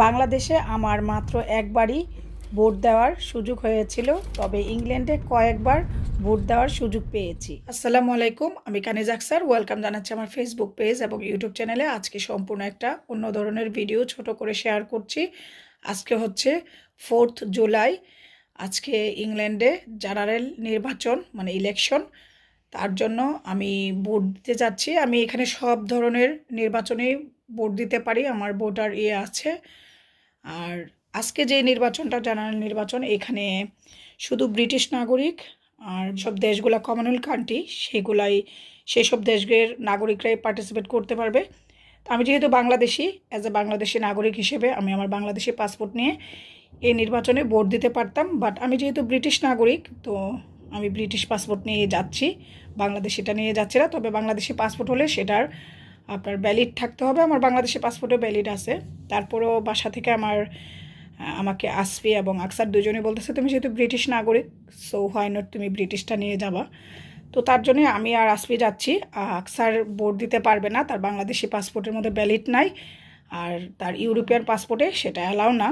বাংলাদেশে আমার মাত্র একবারই ভোট দেওয়ার সুযোগ হয়েছিল, তবে ইংল্যান্ডে কয়েকবার ভোট দেওয়ার সুযোগ পেয়েছি। আসসালামু আলাইকুম, আমি কানিজ আক্সার। ওয়েলকাম জানাচ্ছি আমার ফেসবুক পেজ এবং ইউটিউব চ্যানেলে। আজকে সম্পূর্ণ একটা অন্য ধরনের ভিডিও ছোট করে শেয়ার করছি। আজকে হচ্ছে ফোর্থ জুলাই। আজকে ইংল্যান্ডে জেনারেল নির্বাচন মানে ইলেকশন। তার জন্য আমি ভোট দিতে যাচ্ছি। আমি এখানে সব ধরনের নির্বাচনেই ভোট দিতে পারি, আমার ভোটার ইয়ে আছে। আর আজকে যে নির্বাচনটা জেনারেল নির্বাচন, এখানে শুধু ব্রিটিশ নাগরিক আর সব দেশগুলো কমনওয়েলথ কান্ট্রি সেগুলাই, সেসব দেশের নাগরিকরাই পার্টিসিপেট করতে পারবে। আমি যেহেতু বাংলাদেশি অ্যাজ এ বাংলাদেশি নাগরিক হিসেবে আমি আমার বাংলাদেশি পাসপোর্ট নিয়ে এই নির্বাচনে ভোট দিতে পারতাম। বাট আমি যেহেতু ব্রিটিশ নাগরিক, তো আমি ব্রিটিশ পাসপোর্ট নিয়ে যাচ্ছি। বাংলাদেশিটা নিয়ে যাচ্ছি না, তবে বাংলাদেশি পাসপোর্ট হলে সেটার আপনার ভ্যালিড থাকতে হবে। আমার বাংলাদেশি পাসপোর্টও ভ্যালিড আছে। তারপরেও বাসা থেকে আমার আমাকে আসফি এবং আকসার দুজনে বলতেছে, তুমি যেহেতু ব্রিটিশ নাগরিক সো হয় নট তুমি ব্রিটিশটা নিয়ে যাবা? তো তার জন্যে আমি আর আসফি যাচ্ছি। আকসার ভোট দিতে পারবে না, তার বাংলাদেশি পাসপোর্টের মধ্যে ভ্যালিড নাই। আর তার ইউরোপিয়ান পাসপোর্টে সেটা অ্যালাও না।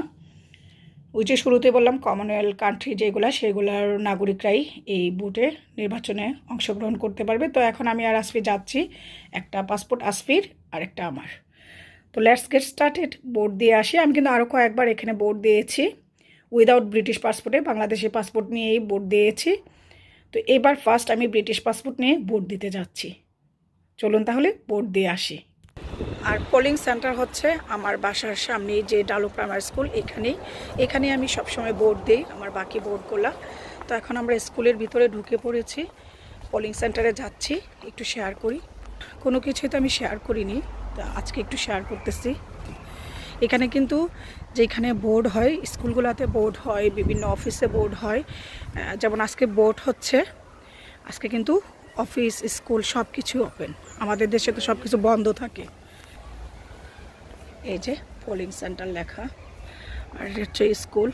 ওই যে শুরুতে বললাম কমনওয়েলথ কান্ট্রি যেগুলো, সেগুলোর নাগরিকরাই এই ভোটে নির্বাচনে অংশগ্রহণ করতে পারবে। তো এখন আমি আর আসফি যাচ্ছি, একটা পাসপোর্ট আসফির আর একটা আমার। তো লেটস গেট স্টার্টেড বোর্ড দিয়ে আসি। আমি কিন্তু আরও কয়েকবার এখানে বোর্ড দিয়েছি। উইদাউট ব্রিটিশ পাসপোর্টে বাংলাদেশি পাসপোর্ট নিয়েই বোর্ড দিয়েছি। তো এবার ফার্স্ট আমি ব্রিটিশ পাসপোর্ট নিয়ে বোর্ড দিতে যাচ্ছি। চলুন তাহলে বোর্ড দিয়ে আসি। আর পোলিং সেন্টার হচ্ছে আমার বাসার সামনেই যে ডালু প্রাইমারি স্কুল এখানেই। এখানে আমি সবসময় বোর্ড দিই, আমার বাকি ভোটগুলো তো এখন আমরা স্কুলের ভিতরে ঢুকে পড়েছি পোলিং সেন্টারে যাচ্ছি, একটু শেয়ার করি। কোনো কিছুই তো আমি শেয়ার করিনি, তা আজকে একটু শেয়ার করতেছি। এখানে কিন্তু যেখানে বোর্ড হয়, স্কুলগুলোতে বোর্ড হয়, বিভিন্ন অফিসে বোর্ড হয়। যেমন আজকে বোর্ড হচ্ছে, আজকে কিন্তু অফিস স্কুল সব কিছু ওপেন আমাদের দেশে তো সব কিছু বন্ধ থাকে। এই যে পোলিং সেন্টার লেখা। আর এটা হচ্ছে স্কুল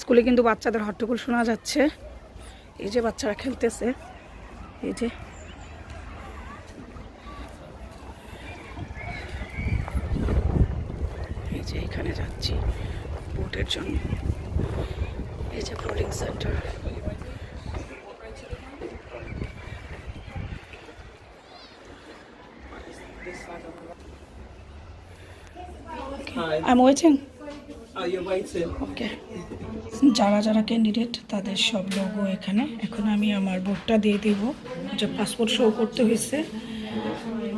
স্কুলে কিন্তু বাচ্চাদের হট্টগোল শোনা যাচ্ছে। এই যে বাচ্চারা খেলতেছে। এই যে। এই যে এখানে যাচ্ছি ভোটের জন্য। এই যে polling centre Hi. I'm waiting. Oh, you're waiting. Okay যারা যারা ক্যান্ডিডেট তাদের সব লোগো এখানে। এখন আমি আমার ভোটটা দিয়ে দিব। যে পাসপোর্ট শো করতে হয়েছে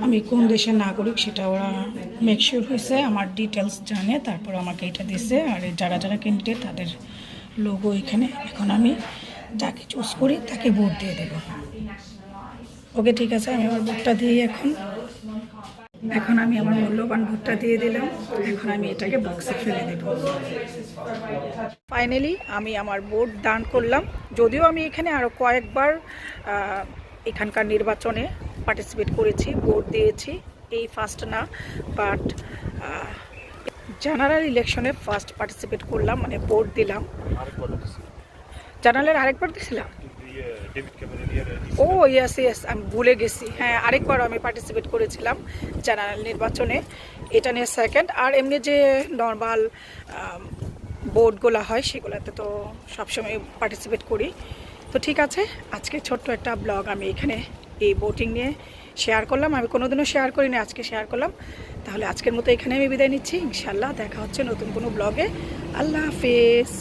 আমি কোন দেশের নাগরিক সেটা ওরা মেকশিওর হয়েছে আমার ডিটেলস জানে তারপর আমাকে এটা দিছে আর এই যারা যারা ক্যান্ডিডেট তাদের লোগো এখানে। এখন আমি যাকে চুজ করি তাকে ভোট দিয়ে দেব। ওকে ঠিক আছে আমি আমার ভোটটা দিই এখন। এখন আমি আমার মূল্যবান ভোটটা দিয়ে দিলাম। এখন আমি এটাকে বক্সে ফেলে দেব। ফাইনালি আমি আমার ভোট দান করলাম। যদিও আমি এখানে আরও কয়েকবার এখানকার নির্বাচনে পার্টিসিপেট করেছি ভোট দিয়েছি এই ফার্স্ট না বাট জেনারেল ইলেকশনে ফার্স্ট পার্টিসিপেট করলাম মানে ভোট দিলাম। জেনারেলের আরেকবার দিয়েছিলাম ও ইয়েস ইয়েস আমি ভুলে গেছি। হ্যাঁ আরেকবারও আমি পার্টিসিপেট করেছিলাম জেনারেল নির্বাচনে। এটা নিয়ে সেকেন্ড আর এমনি যে নর্মাল বোর্ডগুলো হয়, সেগুলোতে তো সবসময় পার্টিসিপেট করি। তো ঠিক আছে, আজকে ছোট্ট একটা ব্লগ আমি এখানে এই বোটিং নিয়ে শেয়ার করলাম। আমি কোনোদিনও শেয়ার করিনি, আজকে শেয়ার করলাম। তাহলে আজকের মতো এখানে আমি বিদায় নিচ্ছি। ইনশাল্লাহ দেখা হচ্ছে নতুন কোনো ব্লগে আল্লাহ হাফেজ।